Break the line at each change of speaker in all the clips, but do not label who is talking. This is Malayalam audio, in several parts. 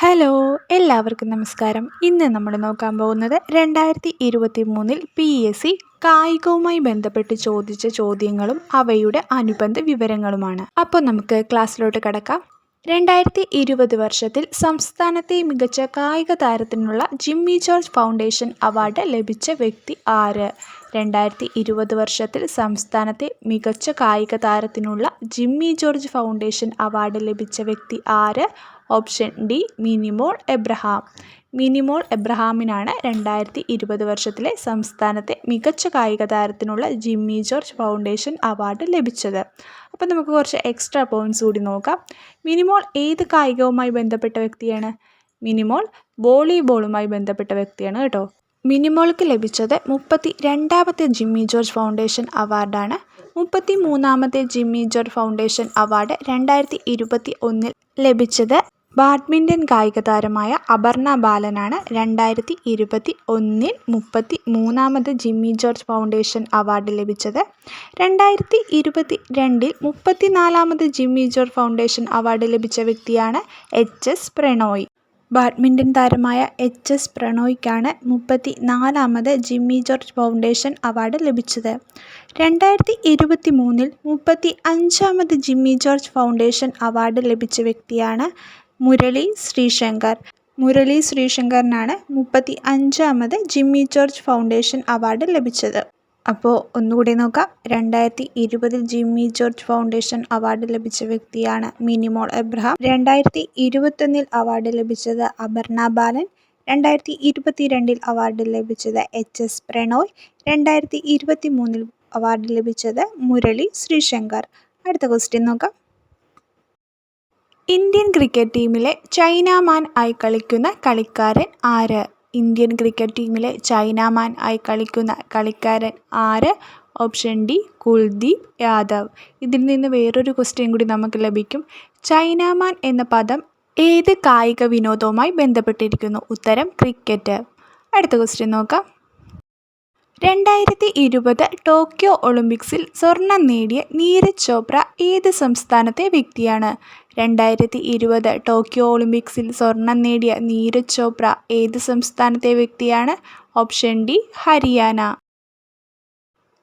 ഹലോ എല്ലാവർക്കും നമസ്കാരം ഇന്ന് നമ്മൾ നോക്കാൻ പോകുന്നത് രണ്ടായിരത്തി ഇരുപത്തി മൂന്നിൽ പി എസ് സി കായികവുമായി ബന്ധപ്പെട്ട് ചോദിച്ച ചോദ്യങ്ങളും അവയുടെ അനുബന്ധ വിവരങ്ങളുമാണ് അപ്പോൾ നമുക്ക് ക്ലാസ്സിലോട്ട് കടക്കാം രണ്ടായിരത്തി ഇരുപത് വർഷത്തിൽ സംസ്ഥാനത്തെ മികച്ച കായിക താരത്തിനുള്ള ജിമ്മി ജോർജ് ഫൗണ്ടേഷൻ അവാർഡ് ലഭിച്ച വ്യക്തി ആര് രണ്ടായിരത്തി ഇരുപത് വർഷത്തിൽ സംസ്ഥാനത്തെ മികച്ച കായിക താരത്തിനുള്ള ജിമ്മി ജോർജ് ഫൗണ്ടേഷൻ അവാർഡ് ലഭിച്ച വ്യക്തി ആര് option D Minimol Abraham Minimol എബ്രഹാമിനാണ് രണ്ടായിരത്തി ഇരുപത് വർഷത്തിലെ സംസ്ഥാനത്തെ മികച്ച കായിക താരത്തിനുള്ള ജിമ്മി ജോർജ് ഫൗണ്ടേഷൻ അവാർഡ് ലഭിച്ചത് അപ്പോൾ നമുക്ക് കുറച്ച് എക്സ്ട്രാ പോയിൻറ്റ്സ് കൂടി നോക്കാം മിനിമോൾ ഏത് കായികവുമായി ബന്ധപ്പെട്ട വ്യക്തിയാണ് മിനിമോൾ വോളിബോളുമായി ബന്ധപ്പെട്ട വ്യക്തിയാണ് കേട്ടോ മിനിമോൾക്ക് ലഭിച്ചത് മുപ്പത്തി രണ്ടാമത്തെ ജിമ്മി ജോർജ് ഫൗണ്ടേഷൻ അവാർഡാണ് മുപ്പത്തി മൂന്നാമത്തെ ജിമ്മി ജോർജ് ഫൗണ്ടേഷൻ അവാർഡ് രണ്ടായിരത്തി ഇരുപത്തി ഒന്നിൽ ലഭിച്ചത് ബാഡ്മിൻ്റൺ കായിക താരമായ അപർണ ബാലനാണ് രണ്ടായിരത്തി ഇരുപത്തി ഒന്നിൽ മുപ്പത്തി മൂന്നാമത് ജിമ്മി ജോർജ് ഫൗണ്ടേഷൻ അവാർഡ് ലഭിച്ചത് രണ്ടായിരത്തി ഇരുപത്തി രണ്ടിൽ മുപ്പത്തി നാലാമത് ജിമ്മി ജോർജ് ഫൗണ്ടേഷൻ അവാർഡ് ലഭിച്ച വ്യക്തിയാണ് എച്ച് എസ് പ്രണോയ് ബാഡ്മിൻ്റൺ താരമായ എച്ച് എസ് പ്രണോയ്ക്കാണ് മുപ്പത്തി നാലാമത് ജിമ്മി ജോർജ് ഫൗണ്ടേഷൻ അവാർഡ് ലഭിച്ചത് രണ്ടായിരത്തി ഇരുപത്തി മൂന്നിൽ മുപ്പത്തി അഞ്ചാമത് ജിമ്മി ജോർജ് ഫൗണ്ടേഷൻ അവാർഡ് ലഭിച്ച വ്യക്തിയാണ് മുരളി ശ്രീശങ്കർ മുരളി ശ്രീശങ്കറിനാണ് മുപ്പത്തി അഞ്ചാമത് ജിമ്മി ജോർജ് ഫൗണ്ടേഷൻ അവാർഡ് ലഭിച്ചത് അപ്പോൾ ഒന്നുകൂടി നോക്കാം രണ്ടായിരത്തി ഇരുപതിൽ ജിമ്മി ജോർജ് ഫൗണ്ടേഷൻ അവാർഡ് ലഭിച്ച വ്യക്തിയാണ് മിനിമോൾ എബ്രഹാം രണ്ടായിരത്തി ഇരുപത്തൊന്നിൽ അവാർഡ് ലഭിച്ചത് അപർണ ബാലൻ രണ്ടായിരത്തി ഇരുപത്തിരണ്ടിൽ അവാർഡ് ലഭിച്ചത് എച്ച് എസ് പ്രണോയ് രണ്ടായിരത്തി ഇരുപത്തി മൂന്നിൽ അവാർഡ് ലഭിച്ചത് മുരളി ശ്രീശങ്കർ അടുത്ത ക്വസ്റ്റ്യൻ നോക്കാം ഇന്ത്യൻ ക്രിക്കറ്റ് ടീമിലെ ചൈന മാൻ ആയി കളിക്കുന്ന കളിക്കാരൻ ആര് ഇന്ത്യൻ ക്രിക്കറ്റ് ടീമിലെ ചൈനാമാൻ ആയി കളിക്കുന്ന കളിക്കാരൻ ആര് ഓപ്ഷൻ ഡി കുൽദീപ് യാദവ് ഇതിൽ നിന്ന് വേറൊരു ക്വസ്റ്റ്യൻ കൂടി നമുക്ക് ലഭിക്കും ചൈനാമാൻ എന്ന പദം ഏത് കായിക വിനോദവുമായി ബന്ധപ്പെട്ടിരിക്കുന്നു ഉത്തരം ക്രിക്കറ്റ് അടുത്ത ക്വസ്റ്റ്യൻ നോക്കാം രണ്ടായിരത്തി ഇരുപത് ടോക്കിയോ ഒളിമ്പിക്സിൽ സ്വർണം നേടിയ നീരജ് ചോപ്ര ഏത് സംസ്ഥാനത്തെ വ്യക്തിയാണ് രണ്ടായിരത്തി ഇരുപത് ടോക്കിയോ ഒളിമ്പിക്സിൽ സ്വർണം നേടിയ നീരജ് ചോപ്ര ഏത് സംസ്ഥാനത്തെ വ്യക്തിയാണ് ഓപ്ഷൻ ഡി ഹരിയാന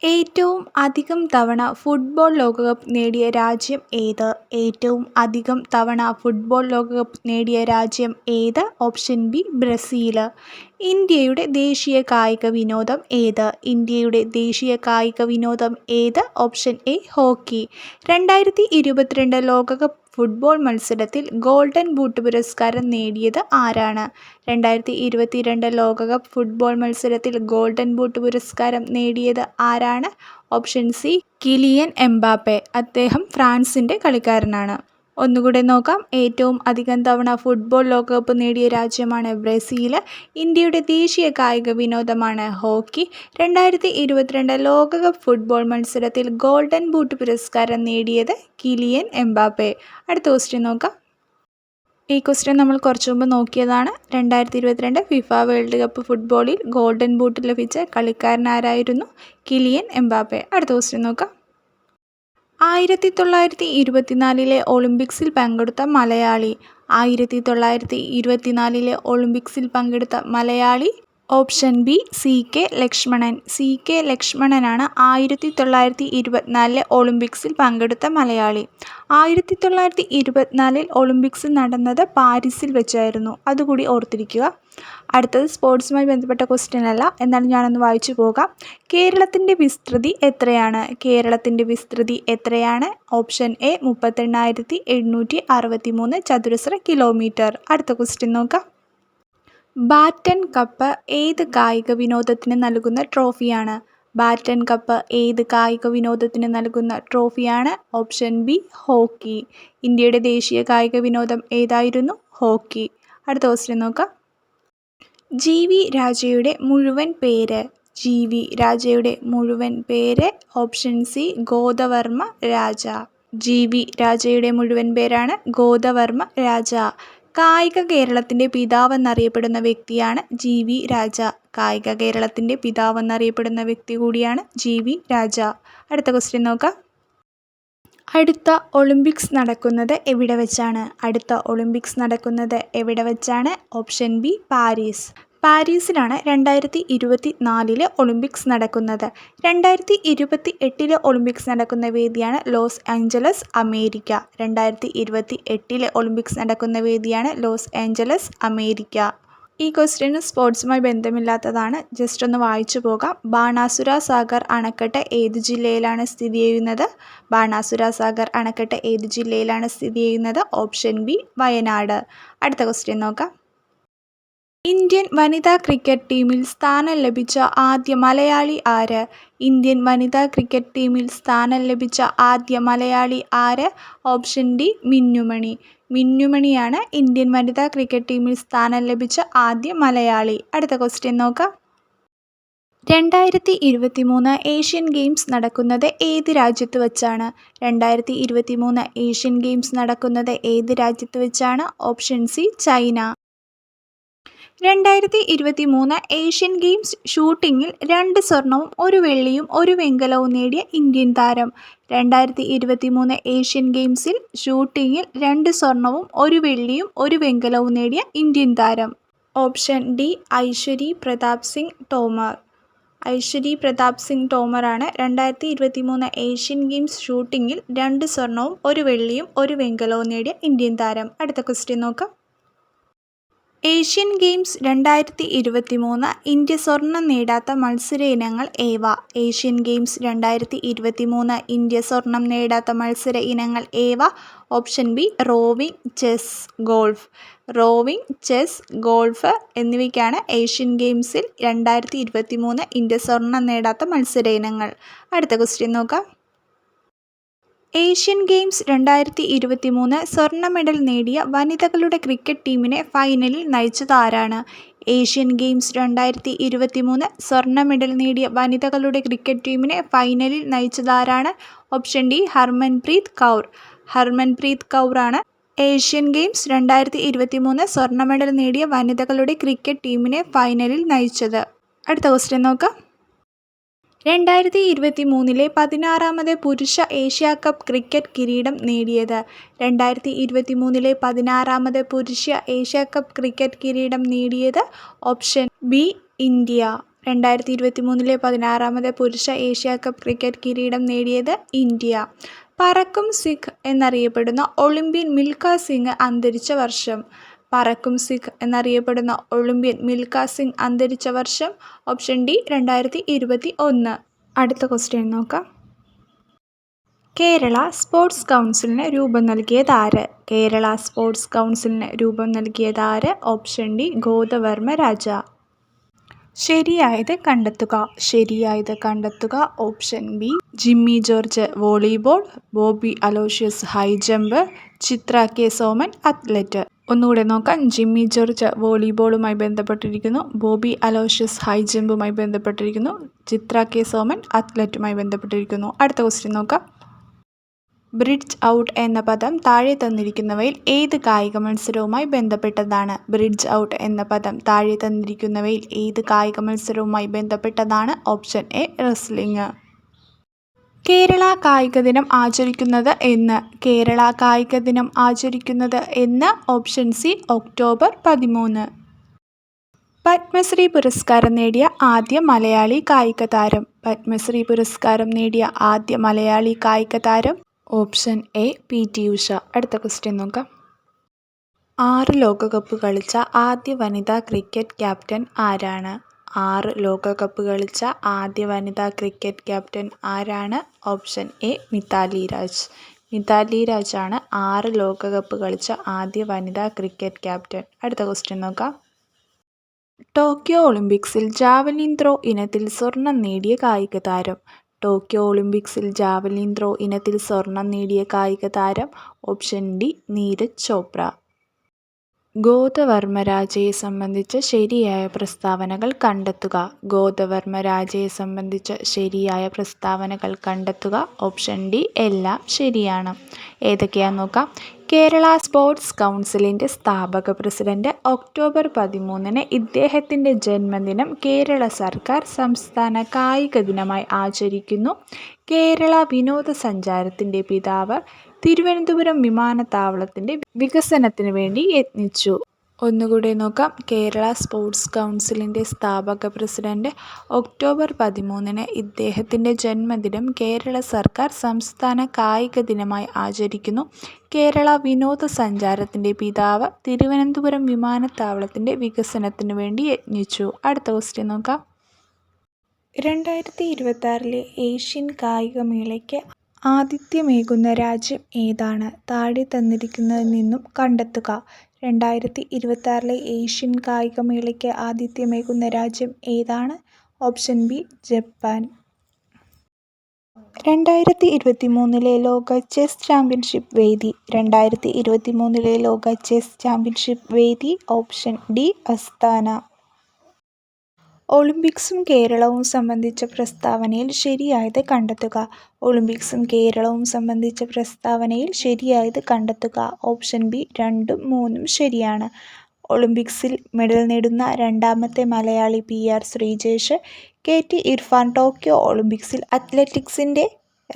ഏറ്റവും അധികം തവണ ഫുട്ബോൾ ലോകകപ്പ് നേടിയ രാജ്യം ഏത് ഏറ്റവും അധികം തവണ ഫുട്ബോൾ ലോകകപ്പ് നേടിയ രാജ്യം ഏത് ഓപ്ഷൻ ബി ബ്രസീൽ ഇന്ത്യയുടെ ദേശീയ കായിക വിനോദം ഏത് ഇന്ത്യയുടെ ദേശീയ കായിക വിനോദം ഏത് ഓപ്ഷൻ എ ഹോക്കി രണ്ടായിരത്തി ഇരുപത്തിരണ്ട് ലോകകപ്പ് ഫുട്ബോൾ മത്സരത്തിൽ ഗോൾഡൻ ബൂട്ട് പുരസ്കാരം നേടിയത് ആരാണ് രണ്ടായിരത്തി ഇരുപത്തിരണ്ട് ലോകകപ്പ് ഫുട്ബോൾ മത്സരത്തിൽ ഗോൾഡൻ ബൂട്ട് പുരസ്കാരം നേടിയത് ആരാണ് ഓപ്ഷൻ സി കിലിയൻ എംബാപ്പെ അദ്ദേഹം ഫ്രാൻസിൻ്റെ കളിക്കാരനാണ് ഒന്നുകൂടെ നോക്കാം ഏറ്റവും അധികം തവണ ഫുട്ബോൾ ലോകകപ്പ് നേടിയ രാജ്യമാണ് ബ്രസീൽ ഇന്ത്യയുടെ ദേശീയ കായിക വിനോദമാണ് ഹോക്കി രണ്ടായിരത്തി ഇരുപത്തിരണ്ട് ലോകകപ്പ് ഫുട്ബോൾ മത്സരത്തിൽ ഗോൾഡൻ ബൂട്ട് പുരസ്കാരം നേടിയത് കിലിയൻ എംബാപ്പെ അടുത്ത ക്വസ്റ്റ്യൻ നോക്കാം ഈ ക്വസ്റ്റ്യൻ നമ്മൾ കുറച്ച് മുമ്പ് നോക്കിയതാണ് രണ്ടായിരത്തി ഇരുപത്തിരണ്ട് ഫിഫ വേൾഡ് കപ്പ് ഫുട്ബോളിൽ ഗോൾഡൻ ബൂട്ട് ലഭിച്ച കളിക്കാരനാരായിരുന്നു കിലിയൻ എംബാപ്പെ അടുത്ത ക്വസ്റ്റ്യൻ നോക്കാം ആയിരത്തി തൊള്ളായിരത്തി ഇരുപത്തിനാലിലെ ഒളിമ്പിക്സിൽ പങ്കെടുത്ത മലയാളി ആയിരത്തി തൊള്ളായിരത്തി ഇരുപത്തിനാലിലെ ഒളിമ്പിക്സിൽ പങ്കെടുത്ത Malayali option B C K Lakshmanan C K ലക്ഷ്മണനാണ് ആയിരത്തി തൊള്ളായിരത്തി ഇരുപത്തിനാലിലെ ഒളിമ്പിക്സിൽ പങ്കെടുത്ത മലയാളി ആയിരത്തി തൊള്ളായിരത്തി ഇരുപത്തിനാലിൽ ഒളിമ്പിക്സ് നടന്നത് പാരീസിൽ വെച്ചായിരുന്നു അതുകൂടി ഓർത്തിരിക്കുക അടുത്തത് സ്പോർട്സുമായി ബന്ധപ്പെട്ട ക്വസ്റ്റ്യൻ അല്ല എന്നാൽ ഞാനൊന്ന് വായിച്ചു പോകാം കേരളത്തിൻ്റെ വിസ്തൃതി എത്രയാണ് കേരളത്തിൻ്റെ വിസ്തൃതി എത്രയാണ് ഓപ്ഷൻ എ മുപ്പത്തെണ്ണായിരത്തി അറുപത്തി മൂന്ന് ചതുരശ്ര കിലോമീറ്റർ അടുത്ത ക്വസ്റ്റ്യൻ നോക്കാം ബാറ്റൻ കപ്പ് ഏത് കായിക വിനോദത്തിന് നൽകുന്ന ട്രോഫിയാണ് ബാറ്റൻ കപ്പ് ഏത് കായിക വിനോദത്തിന് നൽകുന്ന ട്രോഫിയാണ് ഓപ്ഷൻ ബി ഹോക്കി ഇന്ത്യയുടെ ദേശീയ കായിക വിനോദം ഏതായിരുന്നു ഹോക്കി അടുത്ത ക്വസ്റ്റ്യൻ നോക്കാം ജി വി രാജയുടെ മുഴുവൻ പേര് ജി വി രാജയുടെ മുഴുവൻ പേര് option C Godavarma Raja G V രാജയുടെ മുഴുവൻ പേരാണ് ഗോദവർമ്മ രാജ കായിക കേരളത്തിൻ്റെ പിതാവെന്നറിയപ്പെടുന്ന വ്യക്തിയാണ് ജി വി രാജ കായിക കേരളത്തിൻ്റെ പിതാവെന്നറിയപ്പെടുന്ന വ്യക്തി കൂടിയാണ് ജി വി രാജ അടുത്ത ക്വസ്റ്റ്യൻ നോക്കാം അടുത്ത ഒളിമ്പിക്സ് നടക്കുന്നത് എവിടെ വെച്ചാണ് അടുത്ത ഒളിമ്പിക്സ് നടക്കുന്നത് എവിടെ വെച്ചാണ് ഓപ്ഷൻ ബി പാരീസ് പാരീസിലാണ് രണ്ടായിരത്തി ഇരുപത്തി നാലിലെ ഒളിമ്പിക്സ് നടക്കുന്നത് രണ്ടായിരത്തി ഇരുപത്തി എട്ടിലെ ഒളിമ്പിക്സ് നടക്കുന്ന വേദിയാണ് ലോസ് ആഞ്ചലസ് അമേരിക്ക രണ്ടായിരത്തി ഇരുപത്തി എട്ടിലെ ഒളിമ്പിക്സ് നടക്കുന്ന വേദിയാണ് ലോസ് ആഞ്ചലസ് അമേരിക്ക ഈ ക്വസ്റ്റ്യന് സ്പോർട്സുമായി ബന്ധമില്ലാത്തതാണ് ജസ്റ്റ് ഒന്ന് വായിച്ചു പോകാം ബാണാസുര സാഗർ അണക്കെട്ട് ഏത് ജില്ലയിലാണ് സ്ഥിതി ചെയ്യുന്നത് ബാണാസുര സാഗർ അണക്കെട്ട് ഏത് ജില്ലയിലാണ് സ്ഥിതി ചെയ്യുന്നത് ഓപ്ഷൻ ബി വയനാട് അടുത്ത ക്വസ്റ്റ്യൻ നോക്കാം ഇന്ത്യൻ വനിതാ ക്രിക്കറ്റ് ടീമിൽ സ്ഥാനം ലഭിച്ച ആദ്യ മലയാളി ആര്? ഇന്ത്യൻ വനിതാ ക്രിക്കറ്റ് ടീമിൽ സ്ഥാനം ലഭിച്ച ആദ്യ മലയാളി ആര്? ഓപ്ഷൻ ഡി മിന്നുമണി മിന്നുമണിയാണ് ഇന്ത്യൻ വനിതാ ക്രിക്കറ്റ് ടീമിൽ സ്ഥാനം ലഭിച്ച ആദ്യ മലയാളി. അടുത്ത ക്വസ്റ്റ്യൻ നോക്കാം. രണ്ടായിരത്തി മൂന്ന് ഏഷ്യൻ ഗെയിംസ് നടക്കുന്നത് ഏത് രാജ്യത്ത് വെച്ചാണ് രണ്ടായിരത്തി മൂന്ന് ഏഷ്യൻ ഗെയിംസ് നടക്കുന്നത് ഏത് രാജ്യത്ത് വെച്ചാണ് ഓപ്ഷൻ സി ചൈന. രണ്ടായിരത്തി ഇരുപത്തി മൂന്ന് ഏഷ്യൻ ഗെയിംസ് ഷൂട്ടിങ്ങിൽ രണ്ട് സ്വർണവും ഒരു വെള്ളിയും ഒരു വെങ്കലവും നേടിയ ഇന്ത്യൻ താരം രണ്ടായിരത്തി ഇരുപത്തി മൂന്ന് ഏഷ്യൻ ഗെയിംസിൽ ഷൂട്ടിങ്ങിൽ രണ്ട് സ്വർണവും ഒരു വെള്ളിയും ഒരു വെങ്കലവും നേടിയ ഇന്ത്യൻ താരം ഓപ്ഷൻ ഡി ഐശ്വരി പ്രതാപ് സിംഗ് തോമർ ഐശ്വരി പ്രതാപ് സിംഗ് തോമറാണ് രണ്ടായിരത്തി ഇരുപത്തി മൂന്ന് ഏഷ്യൻ ഗെയിംസ് ഷൂട്ടിങ്ങിൽ രണ്ട് സ്വർണവും ഒരു വെള്ളിയും ഒരു വെങ്കലവും നേടിയ ഇന്ത്യൻ താരം അടുത്ത ക്വസ്റ്റ്യൻ നോക്കാം ഏഷ്യൻ ഗെയിംസ് രണ്ടായിരത്തി ഇരുപത്തി മൂന്ന് ഇന്ത്യ സ്വർണം നേടാത്ത മത്സര ഇനങ്ങൾ ഏവ ഏഷ്യൻ ഗെയിംസ് രണ്ടായിരത്തി ഇരുപത്തി മൂന്ന് ഇന്ത്യ സ്വർണം നേടാത്ത മത്സര ഇനങ്ങൾ ഏവ option B rowing chess golf rowing chess golf എന്നിവയ്ക്കാണ് ഏഷ്യൻ ഗെയിംസിൽ രണ്ടായിരത്തി ഇരുപത്തി മൂന്ന് ഇന്ത്യ സ്വർണം നേടാത്ത മത്സര ഇനങ്ങൾ അടുത്ത ക്വസ്റ്റ്യൻ നോക്കാം ഏഷ്യൻ ഗെയിംസ് രണ്ടായിരത്തി മൂന്ന് സ്വർണ്ണ മെഡൽ നേടിയ വനിതകളുടെ ക്രിക്കറ്റ് ടീമിനെ ഫൈനലിൽ നയിച്ചതാരാണ് ഏഷ്യൻ ഗെയിംസ് രണ്ടായിരത്തി മൂന്ന് സ്വർണ്ണ മെഡൽ നേടിയ വനിതകളുടെ ക്രിക്കറ്റ് ടീമിനെ ഫൈനലിൽ നയിച്ചതാരാണ് ഓപ്ഷൻ ഡി ഹർമൻപ്രീത് കൗർ ഹർമൻപ്രീത് കൗറാണ് ഏഷ്യൻ ഗെയിംസ് രണ്ടായിരത്തി മൂന്ന് സ്വർണ്ണ മെഡൽ നേടിയ വനിതകളുടെ ക്രിക്കറ്റ് ടീമിനെ ഫൈനലിൽ നയിച്ചത് അടുത്ത ക്വസ്റ്റ്യൻ നോക്കാം രണ്ടായിരത്തി ഇരുപത്തി മൂന്നിലെ പതിനാറാമത് പുരുഷ ഏഷ്യാ കപ്പ് ക്രിക്കറ്റ് കിരീടം നേടിയത് രണ്ടായിരത്തി ഇരുപത്തി മൂന്നിലെ പതിനാറാമത് പുരുഷ ഏഷ്യാ കപ്പ് ക്രിക്കറ്റ് കിരീടം നേടിയത് ഓപ്ഷൻ ബി ഇന്ത്യ രണ്ടായിരത്തി ഇരുപത്തി മൂന്നിലെ പതിനാറാമത് പുരുഷ ഏഷ്യാ കപ്പ് ക്രിക്കറ്റ് കിരീടം നേടിയത് ഇന്ത്യ പറക്കും സിഖ് എന്നറിയപ്പെടുന്ന ഒളിമ്പ്യൻ മിൽഖ സിംഗ് അന്തരിച്ച വർഷം പറക്കും സിഖ് എന്നറിയപ്പെടുന്ന ഒളിമ്പ്യൻ മിൽഖ സിംഗ് അന്തരിച്ച വർഷം ഓപ്ഷൻ ഡി രണ്ടായിരത്തി ഇരുപത്തി ഒന്ന് അടുത്ത ക്വസ്റ്റ്യൻ നോക്കാം കേരള സ്പോർട്സ് കൗൺസിലിന് രൂപം നൽകിയത് ആര് കേരള സ്പോർട്സ് കൗൺസിലിന് രൂപം നൽകിയത് ആര് ഓപ്ഷൻ ഡി ഗോതവർമ്മ രാജ ശരിയായത് കണ്ടെത്തുക ശരിയായത് കണ്ടെത്തുക option B Jimmy George volleyball Bobby Aloysius high jump Chitra K Soman athlete ഒന്നുകൂടെ നോക്കാം ജിമ്മി ജോർജ് വോളിബോളുമായി ബന്ധപ്പെട്ടിരിക്കുന്നു ബോബി അലോഷ്യസ് ഹൈ ജമ്പുമായി ബന്ധപ്പെട്ടിരിക്കുന്നു ചിത്ര കെ സോമൻ അത്ലറ്റുമായി ബന്ധപ്പെട്ടിരിക്കുന്നു അടുത്ത ക്വസ്റ്റ്യൻ നോക്കാം ബ്രിഡ്ജ് ഔട്ട് എന്ന പദം താഴെ തന്നിരിക്കുന്നവയിൽ ഏത് കായിക മത്സരവുമായി ബന്ധപ്പെട്ടതാണ് ബ്രിഡ്ജ് ഔട്ട് എന്ന പദം താഴെ തന്നിരിക്കുന്നവയിൽ ഏത് കായിക മത്സരവുമായി ബന്ധപ്പെട്ടതാണ് ഓപ്ഷൻ എ റെസ്ലിംഗ് കേരള കായിക ദിനം ആചരിക്കുന്നത് എന്ന് കേരള കായിക ദിനം ആചരിക്കുന്നത് എന്ന് ഓപ്ഷൻ സി ഒക്ടോബർ പതിമൂന്ന് പത്മശ്രീ പുരസ്കാരം നേടിയ ആദ്യ മലയാളി കായിക താരം പത്മശ്രീ പുരസ്കാരം നേടിയ ആദ്യ മലയാളി കായിക താരം option A P T Usha അടുത്ത ക്വസ്റ്റ്യൻ നോക്കാം ആറ് ലോകകപ്പ് കളിച്ച ആദ്യ വനിതാ ക്രിക്കറ്റ് ക്യാപ്റ്റൻ ആരാണ് ആറ് ലോകകപ്പ് കളിച്ച ആദ്യ വനിതാ ക്രിക്കറ്റ് ക്യാപ്റ്റൻ ആരാണ് ഓപ്ഷൻ എ മിതാലി രാജ് മിതാലി രാജാണ് ആറ് ലോകകപ്പ് കളിച്ച ആദ്യ വനിതാ ക്രിക്കറ്റ് ക്യാപ്റ്റൻ അടുത്ത ക്വസ്റ്റ്യൻ നോക്കാം ടോക്കിയോ ഒളിമ്പിക്സിൽ ജാവലിൻ ത്രോ ഇനത്തിൽ സ്വർണം നേടിയ കായിക താരം ടോക്കിയോ ഒളിമ്പിക്സിൽ ജാവലിൻ ത്രോ ഇനത്തിൽ സ്വർണം നേടിയ കായികതാരം ഓപ്ഷൻ ഡി നീരജ് ചോപ്ര ഗോദവർമ്മ സംബന്ധിച്ച ശരിയായ പ്രസ്താവനകൾ കണ്ടെത്തുക ഗോദവർമ്മ സംബന്ധിച്ച ശരിയായ പ്രസ്താവനകൾ കണ്ടെത്തുക ഓപ്ഷൻ ഡി എല്ലാം ശരിയാണ് ഏതൊക്കെയാണെന്ന് നോക്കാം കേരള സ്പോർട്സ് കൗൺസിലിൻ്റെ സ്ഥാപക പ്രസിഡന്റ് ഒക്ടോബർ പതിമൂന്നിന് ഇദ്ദേഹത്തിൻ്റെ ജന്മദിനം കേരള സർക്കാർ സംസ്ഥാന കായിക ദിനമായി ആചരിക്കുന്നു കേരള വിനോദസഞ്ചാരത്തിൻ്റെ പിതാവ് തിരുവനന്തപുരം വിമാനത്താവളത്തിൻ്റെ വികസനത്തിന് വേണ്ടി യത്നിച്ചു ഒന്നുകൂടി നോക്കാം കേരള സ്പോർട്സ് കൗൺസിലിൻ്റെ സ്ഥാപക പ്രസിഡന്റ് ഒക്ടോബർ പതിമൂന്നിന് ഇദ്ദേഹത്തിൻ്റെ ജന്മദിനം കേരള സർക്കാർ സംസ്ഥാന കായിക ദിനമായി ആചരിക്കുന്നു കേരള വിനോദസഞ്ചാരത്തിൻ്റെ പിതാവ് തിരുവനന്തപുരം വിമാനത്താവളത്തിൻ്റെ വികസനത്തിനു വേണ്ടി യജ്ഞിച്ചു അടുത്ത ക്വസ്റ്റ്യൻ നോക്കാം രണ്ടായിരത്തി ഇരുപത്തി ഏഷ്യൻ കായികമേളയ്ക്ക് ആതിഥ്യമേകുന്ന രാജ്യം ഏതാണ് താഴെ തന്നിരിക്കുന്നതിൽ നിന്നും കണ്ടെത്തുക രണ്ടായിരത്തി ഇരുപത്താറിലെ ഏഷ്യൻ കായികമേളയ്ക്ക് ആതിഥ്യമേകുന്ന രാജ്യം ഏതാണ് ഓപ്ഷൻ ബി ജപ്പാൻ രണ്ടായിരത്തി ഇരുപത്തി മൂന്നിലെ ലോക ചെസ് ചാമ്പ്യൻഷിപ്പ് വേദി രണ്ടായിരത്തി ഇരുപത്തി മൂന്നിലെ ലോക ചെസ് ചാമ്പ്യൻഷിപ്പ് വേദി ഓപ്ഷൻ ഡി അസ്താന ഒളിമ്പിക്സും കേരളവും സംബന്ധിച്ച പ്രസ്താവനയിൽ ശരിയായത് കണ്ടെത്തുക ഒളിമ്പിക്സും കേരളവും സംബന്ധിച്ച പ്രസ്താവനയിൽ ശരിയായത് കണ്ടെത്തുക ഓപ്ഷൻ ബി രണ്ടും മൂന്നും ശരിയാണ് ഒളിമ്പിക്സിൽ മെഡൽ നേടുന്ന രണ്ടാമത്തെ Malayali P R Sreejesh K T Irfan Tokyo ഒളിമ്പിക്സിൽ അത്ലറ്റിക്സിൻ്റെ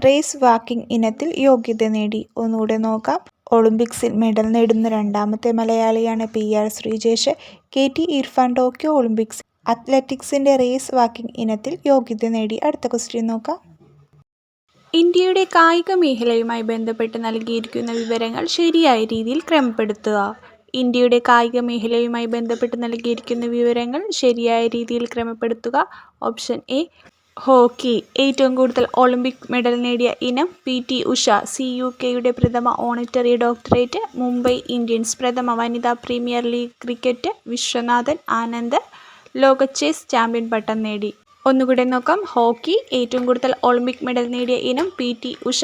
റേസ് വാക്കിംഗ് ഇനത്തിൽ യോഗ്യത നേടി ഒന്നുകൂടെ നോക്കാം ഒളിമ്പിക്സിൽ മെഡൽ നേടുന്ന രണ്ടാമത്തെ മലയാളിയാണ് P R Sreejesh K T Irfan Tokyo Olympics അത്ലറ്റിക്സിൻ്റെ റേസ് വാക്കിംഗ് ഇനത്തിൽ യോഗ്യത നേടി അടുത്ത ക്വസ്റ്റ്യൻ നോക്കാം ഇന്ത്യയുടെ കായിക മേഖലയുമായി ബന്ധപ്പെട്ട് നൽകിയിരിക്കുന്ന വിവരങ്ങൾ ശരിയായ രീതിയിൽ ക്രമപ്പെടുത്തുക ഇന്ത്യയുടെ കായിക മേഖലയുമായി ബന്ധപ്പെട്ട് നൽകിയിരിക്കുന്ന വിവരങ്ങൾ ശരിയായ രീതിയിൽ ക്രമപ്പെടുത്തുക ഓപ്ഷൻ എ ഹോക്കി ഏറ്റവും കൂടുതൽ ഒളിമ്പിക് മെഡൽ നേടിയ ഇനം P T Usha C U കെയുടെ പ്രഥമ ഓണിറ്ററി ഡോക്ടറേറ്റ് മുംബൈ ഇന്ത്യൻസ് പ്രഥമ വനിതാ premier league cricket Viswanathan Anand ലോക ചെസ് ചാമ്പ്യൻ പട്ടം നേടി ഒന്നുകൂടെ നോക്കാം ഹോക്കി ഏറ്റവും കൂടുതൽ ഒളിമ്പിക് മെഡൽ നേടിയ ഇനം P T Usha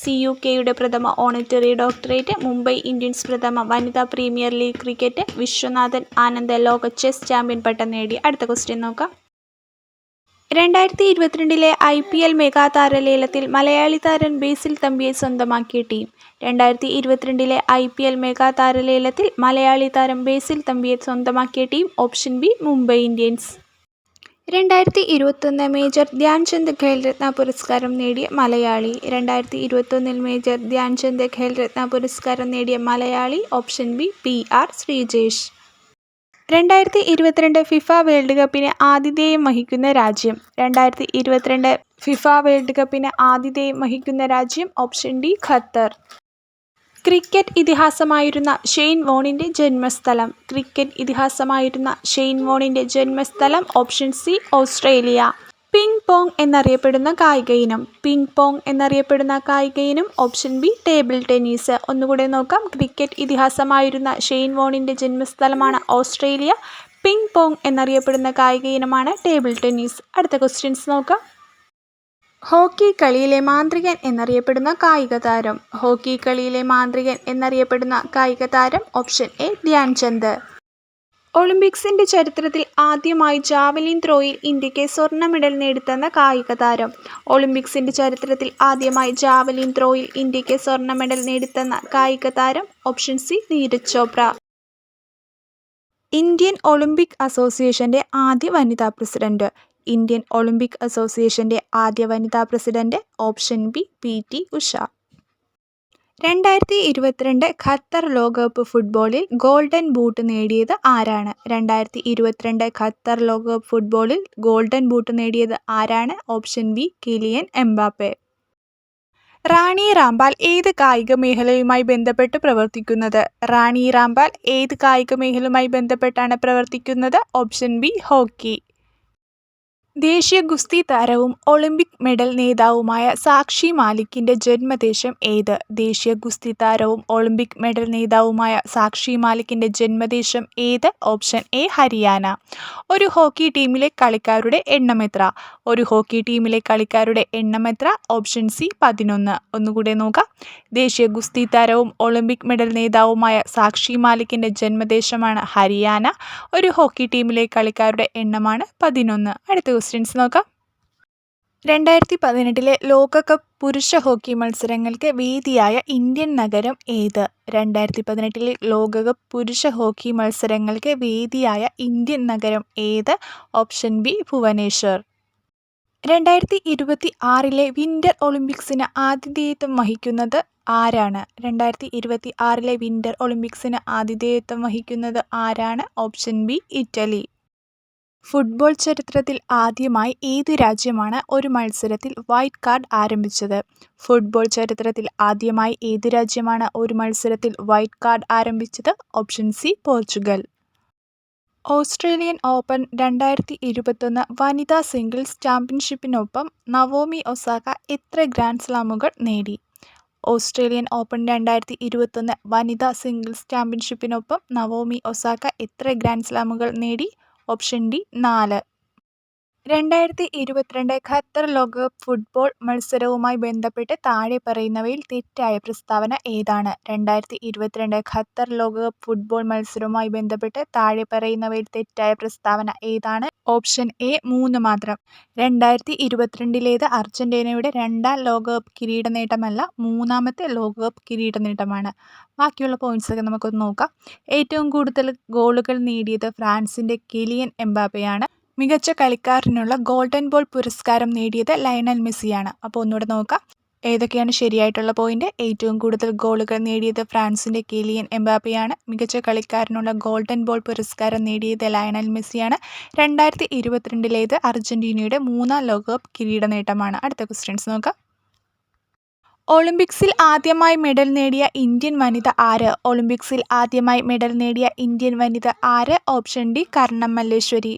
C U കെയുടെ പ്രഥമ ഓണറ്ററി ഡോക്ടറേറ്റ് മുംബൈ ഇന്ത്യൻസ് പ്രഥമ വനിതാ premier league cricket Viswanathan Anand ലോക ചെസ് ചാമ്പ്യൻ പട്ടം നേടി അടുത്ത ക്വസ്റ്റ്യൻ നോക്കാം രണ്ടായിരത്തി ഇരുപത്തിരണ്ടിലെ ഐ പി എൽ മെഗാ താരലേലത്തിൽ മലയാളി താരൻ ബേസിൽ തമ്പിയെ സ്വന്തമാക്കിയ ടീം രണ്ടായിരത്തി ഇരുപത്തിരണ്ടിലെ ഐ പി എൽ മെഗാ താരലേലത്തിൽ മലയാളി താരം ബേസിൽ തമ്പിയെ സ്വന്തമാക്കിയ team option B Mumbai Indians രണ്ടായിരത്തി ഇരുപത്തൊന്ന് മേജർ ധ്യാൻചന്ദ് ഖേൽരത്ന പുരസ്കാരം നേടിയ മലയാളി രണ്ടായിരത്തി ഇരുപത്തൊന്നിൽ മേജർ ധ്യാൻചന്ദ് ഖേൽരത്ന പുരസ്കാരം നേടിയ മലയാളി option B P R Sreejesh രണ്ടായിരത്തി ഇരുപത്തിരണ്ട് ഫിഫ വേൾഡ് കപ്പിന് ആതിഥേയം വഹിക്കുന്ന രാജ്യം രണ്ടായിരത്തി ഇരുപത്തിരണ്ട് ഫിഫ വേൾഡ് കപ്പിന് ആതിഥേയം വഹിക്കുന്ന രാജ്യം ഓപ്ഷൻ ഡി ഖത്തർ ക്രിക്കറ്റ് ഇതിഹാസമായിരുന്ന ഷെയ്ൻ വോണിൻ്റെ ജന്മസ്ഥലം ക്രിക്കറ്റ് ഇതിഹാസമായിരുന്ന ഷെയ്ൻ വോണിൻ്റെ ജന്മസ്ഥലം option C Australia ping pong എന്നറിയപ്പെടുന്ന കായിക ഇനം പിങ് പോങ് എന്നറിയപ്പെടുന്ന കായിക ഇനം ഓപ്ഷൻ ബി ടേബിൾ ടെന്നീസ് ഒന്നുകൂടെ നോക്കാം ക്രിക്കറ്റ് ഇതിഹാസമായിരുന്ന ഷെയ്ൻ വോണിൻ്റെ ജന്മസ്ഥലമാണ് ഓസ്ട്രേലിയ പിങ് പോങ് എന്നറിയപ്പെടുന്ന കായിക ഇനമാണ് ടേബിൾ ടെന്നീസ് അടുത്ത ക്വസ്റ്റ്യൻസ് നോക്കാം ഹോക്കി കളിയിലെ മാന്ത്രികൻ എന്നറിയപ്പെടുന്ന കായിക താരം ഹോക്കി കളിയിലെ മാന്ത്രികൻ എന്നറിയപ്പെടുന്ന കായിക താരം ഓപ്ഷൻ എ ധ്യാൻചന്ദ് ഒളിമ്പിക്സിന്റെ ചരിത്രത്തിൽ ആദ്യമായി ജാവലിൻ ത്രോയിൽ ഇന്ത്യക്ക് സ്വർണ്ണ മെഡൽ നേടിത്തന്ന കായിക താരം ഒളിമ്പിക്സിന്റെ ചരിത്രത്തിൽ ആദ്യമായി ജാവലിൻ ത്രോയിൽ ഇന്ത്യക്ക് സ്വർണ്ണ മെഡൽ നേടിത്തന്ന കായിക താരം option C Neeraj Chopra Indian Olympic അസോസിയേഷന്റെ ആദ്യ വനിതാ പ്രസിഡന്റ് ഇന്ത്യൻ ഒളിമ്പിക് അസോസിയേഷന്റെ ആദ്യ വനിതാ president option B P T Usha രണ്ടായിരത്തി ഇരുപത്തിരണ്ട് ഖത്തർ ലോകകപ്പ് ഫുട്ബോളിൽ ഗോൾഡൻ ബൂട്ട് നേടിയത് ആരാണ് രണ്ടായിരത്തി ഇരുപത്തിരണ്ട് ഖത്തർ ലോകകപ്പ് ഫുട്ബോളിൽ ഗോൾഡൻ ബൂട്ട് നേടിയത് ആരാണ് option B Kylian Mbappe Rani Rampal ഏത് കായിക മേഖലയുമായി ബന്ധപ്പെട്ട് പ്രവർത്തിക്കുന്നത് റാണി റാംബാൽ ഏത് കായിക മേഖലയുമായി ബന്ധപ്പെട്ടാണ് പ്രവർത്തിക്കുന്നത് ഓപ്ഷൻ ബി ഹോക്കി ദേശീയ ഗുസ്തി താരവും ഒളിമ്പിക് മെഡൽ നേതാവുമായ സാക്ഷി മാലിക്കിന്റെ ജന്മദേശം ഏത് ദേശീയ ഗുസ്തി താരവും ഒളിമ്പിക് മെഡൽ നേതാവുമായ സാക്ഷി മാലിക്കിന്റെ ജന്മദേശം ഏത് ഓപ്ഷൻ എ ഹരിയാന ഒരു ഹോക്കി ടീമിലെ കളിക്കാരുടെ എണ്ണം എത്ര ഒരു ഹോക്കി ടീമിലെ കളിക്കാരുടെ എണ്ണം എത്ര ഓപ്ഷൻ സി പതിനൊന്ന് ഒന്നുകൂടെ നോക്കാം ദേശീയ ഗുസ്തി താരവും ഒളിമ്പിക് മെഡൽ നേതാവുമായ സാക്ഷി മാലിക്കിന്റെ ജന്മദേശമാണ് ഹരിയാന ഒരു ഹോക്കി ടീമിലെ കളിക്കാരുടെ എണ്ണമാണ് പതിനൊന്ന് അടുത്ത ക്വസ്റ്റ്യൻസ് നോക്കാം രണ്ടായിരത്തി പതിനെട്ടിലെ ലോകകപ്പ് പുരുഷ ഹോക്കി മത്സരങ്ങൾക്ക് വേദിയായ ഇന്ത്യൻ നഗരം ഏത് രണ്ടായിരത്തി പതിനെട്ടിലെ ലോകകപ്പ് പുരുഷ ഹോക്കി മത്സരങ്ങൾക്ക് വേദിയായ ഇന്ത്യൻ നഗരം ഏത് ഓപ്ഷൻ ബി ഭുവനേശ്വർ രണ്ടായിരത്തി ഇരുപത്തി ആറിലെ വിൻ്റർ ഒളിമ്പിക്സിന് ആതിഥേയത്വം വഹിക്കുന്നത് ആരാണ് രണ്ടായിരത്തി ഇരുപത്തി ആറിലെ വിൻ്റർ ഒളിമ്പിക്സിന് ആതിഥേയത്വം വഹിക്കുന്നത് ആരാണ് ഓപ്ഷൻ ബി ഇറ്റലി ഫുട്ബോൾ ചരിത്രത്തിൽ ആദ്യമായി ഏത് രാജ്യമാണ് ഒരു മത്സരത്തിൽ വൈറ്റ് കാർഡ് ആരംഭിച്ചത് ഫുട്ബോൾ ചരിത്രത്തിൽ ആദ്യമായി ഏത് രാജ്യമാണ് ഒരു മത്സരത്തിൽ വൈറ്റ് കാർഡ് ആരംഭിച്ചത് option C Portugal Australian Open രണ്ടായിരത്തി ഇരുപത്തൊന്ന് വനിതാ സിംഗിൾസ് ചാമ്പ്യൻഷിപ്പിനൊപ്പം നവോമി ഒസാക എത്ര ഗ്രാൻഡ് സ്ലാമുകൾ നേടി ഓസ്ട്രേലിയൻ ഓപ്പൺ രണ്ടായിരത്തി ഇരുപത്തൊന്ന് വനിതാ സിംഗിൾസ് ചാമ്പ്യൻഷിപ്പിനൊപ്പം നവോമി ഒസാക എത്ര ഗ്രാൻഡ് സ്ലാമുകൾ നേടി ഓപ്ഷൻ ഡി നാല് രണ്ടായിരത്തി ഇരുപത്തിരണ്ട് ഖത്തർ ലോകകപ്പ് ഫുട്ബോൾ മത്സരവുമായി ബന്ധപ്പെട്ട് താഴെ പറയുന്നവയിൽ തെറ്റായ പ്രസ്താവന ഏതാണ് രണ്ടായിരത്തി ഇരുപത്തിരണ്ട് ഖത്തർ ലോകകപ്പ് ഫുട്ബോൾ മത്സരവുമായി ബന്ധപ്പെട്ട് താഴെ പറയുന്നവയിൽ തെറ്റായ പ്രസ്താവന ഏതാണ് ഓപ്ഷൻ എ മൂന്ന് മാത്രം രണ്ടായിരത്തി ഇരുപത്തിരണ്ടിലേത് അർജന്റീനയുടെ രണ്ടാം ലോകകപ്പ് കിരീട നേട്ടമല്ല മൂന്നാമത്തെ ലോകകപ്പ് കിരീട നേട്ടമാണ് ബാക്കിയുള്ള പോയിന്റ്സൊക്കെ നമുക്കൊന്ന് നോക്കാം ഏറ്റവും കൂടുതൽ ഗോളുകൾ നേടിയത് ഫ്രാൻസിൻ്റെ കിലിയൻ എംബാബയാണ് മികച്ച കളിക്കാരനുള്ള ഗോൾഡൻ ബോൾ പുരസ്കാരം നേടിയത് ലയണൽ മെസ്സിയാണ് അപ്പോൾ ഒന്നുകൂടെ നോക്കാം ഏതൊക്കെയാണ് ശരിയായിട്ടുള്ള പോയിന്റ് ഏറ്റവും കൂടുതൽ ഗോളുകൾ നേടിയത് ഫ്രാൻസിന്റെ കിലിയൻ എംബാപ്പയാണ് മികച്ച കളിക്കാരനുള്ള ഗോൾഡൻ ബോൾ പുരസ്കാരം നേടിയത് ലയണൽ മെസ്സിയാണ് രണ്ടായിരത്തി ഇരുപത്തിരണ്ടിലേത് അർജന്റീനയുടെ മൂന്നാം ലോകകപ്പ് കിരീട നേട്ടമാണ് അടുത്ത ക്വസ്റ്റ്യൻസ് നോക്കാം ഒളിമ്പിക്സിൽ ആദ്യമായി മെഡൽ നേടിയ ഇന്ത്യൻ വനിത ആര് ഒളിമ്പിക്സിൽ ആദ്യമായി മെഡൽ നേടിയ ഇന്ത്യൻ വനിത ആര് ഓപ്ഷൻ ഡി കർണം മല്ലേശ്വരി